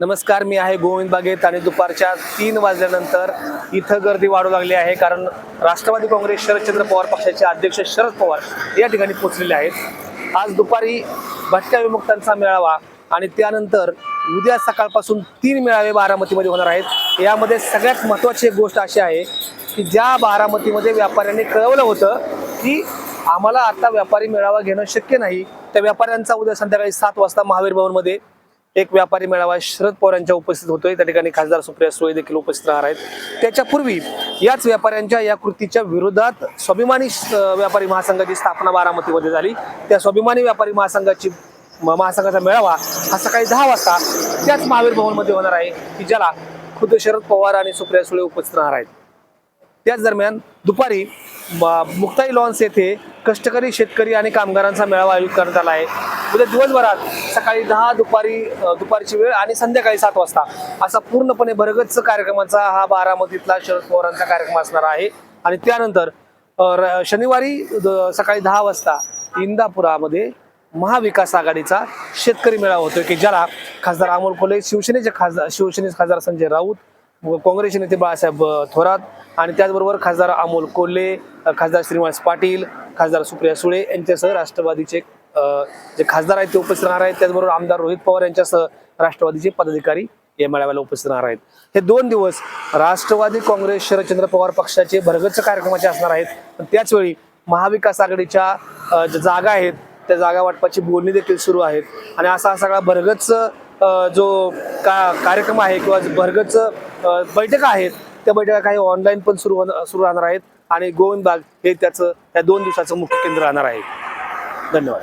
नमस्कार मी आहे गोविंद बागेत आणि दुपारच्या तीन वाजल्यानंतर इथं गर्दी वाढू लागली आहे कारण राष्ट्रवादी काँग्रेस शरदचंद्र पवार पक्षाचे अध्यक्ष शरद पवार या ठिकाणी पोहोचलेले आहेत. आज दुपारी भटक्या विमुक्तांचा मेळावा आणि त्यानंतर उद्या सकाळपासून तीन मेळावे बारामतीमध्ये होणार आहेत. यामध्ये सगळ्यात महत्त्वाची एक गोष्ट अशी आहे की ज्या बारामतीमध्ये व्यापाऱ्यांनी कळवलं होतं की आम्हाला आता व्यापारी मेळावा घेणं शक्य नाही त्या व्यापाऱ्यांचा उद्या संध्याकाळी सात वाजता महावीर भवनमध्ये एक व्यापारी मेळावा शरद पवार यांच्या उपस्थित होतोय. त्या ठिकाणी खासदार सुप्रिया सुळे देखील उपस्थित राहणार आहेत. त्याच्यापूर्वी याच व्यापाऱ्यांच्या या कृतीच्या विरोधात स्वाभिमानी व्यापारी महासंघाची स्थापना बारामतीमध्ये झाली. त्या स्वाभिमानी व्यापारी महासंघाची महासंघाचा मेळावा हा सकाळी दहा वाजता त्याच महावीर भवनमध्ये होणार आहे की ज्याला खुद्द शरद पवार आणि सुप्रिया सुळे उपस्थित राहणार आहेत. त्याच दरम्यान दुपारी मुक्ताई लॉन्स येथे कष्टकरी शेतकरी आणि कामगारांचा मेळावा आयोजित करण्यात आला आहे. उद्या दिवसभरात सकाळी दहा दुपारी दुपारची वेळ आणि संध्याकाळी सात वाजता असा पूर्णपणे भरगच्च कार्यक्रमाचा हा बारामतीतला शरद पवारांचा कार्यक्रम असणार आहे. आणि त्यानंतर र- शनिवारी द- सकाळी दहा वाजता इंदापुरामध्ये महाविकास आघाडीचा शेतकरी मेळावा होतोय की ज्याला खासदार अमोल कोले शिवसेनेचे खासदार शिवसेनेचे खासदार संजय राऊत काँग्रेसचे नेते बाळासाहेब थोरात आणि त्याचबरोबर खासदार अमोल कोल्हे खासदार श्रीनिवास पाटील खासदार सुप्रिया सुळे यांच्यासह राष्ट्रवादीचे जे खासदार आहेत ते उपस्थित राहणार आहेत. त्याचबरोबर आमदार रोहित पवार यांच्यासह राष्ट्रवादीचे पदाधिकारी या मेळाव्याला उपस्थित राहणार आहेत. हे दोन दिवस राष्ट्रवादी काँग्रेस शरदचंद्र पवार पक्षाचे भरगच्च कार्यक्रमाचे असणार आहेत. पण त्याचवेळी महाविकास आघाडीच्या ज्या जागा आहेत त्या जागा वाटपाची बोलणी देखील सुरू आहेत. आणि असा सगळा भरगच्च जो का कार्यक्रम आहे किंवा भरगतचं बैठका आहेत त्या बैठका काही ऑनलाईन पण सुरू सुरू राहणार आहेत आणि गोविंद बाग हे त्याचं त्या दोन दिवसाचं मुख्य केंद्र राहणार आहे. धन्यवाद.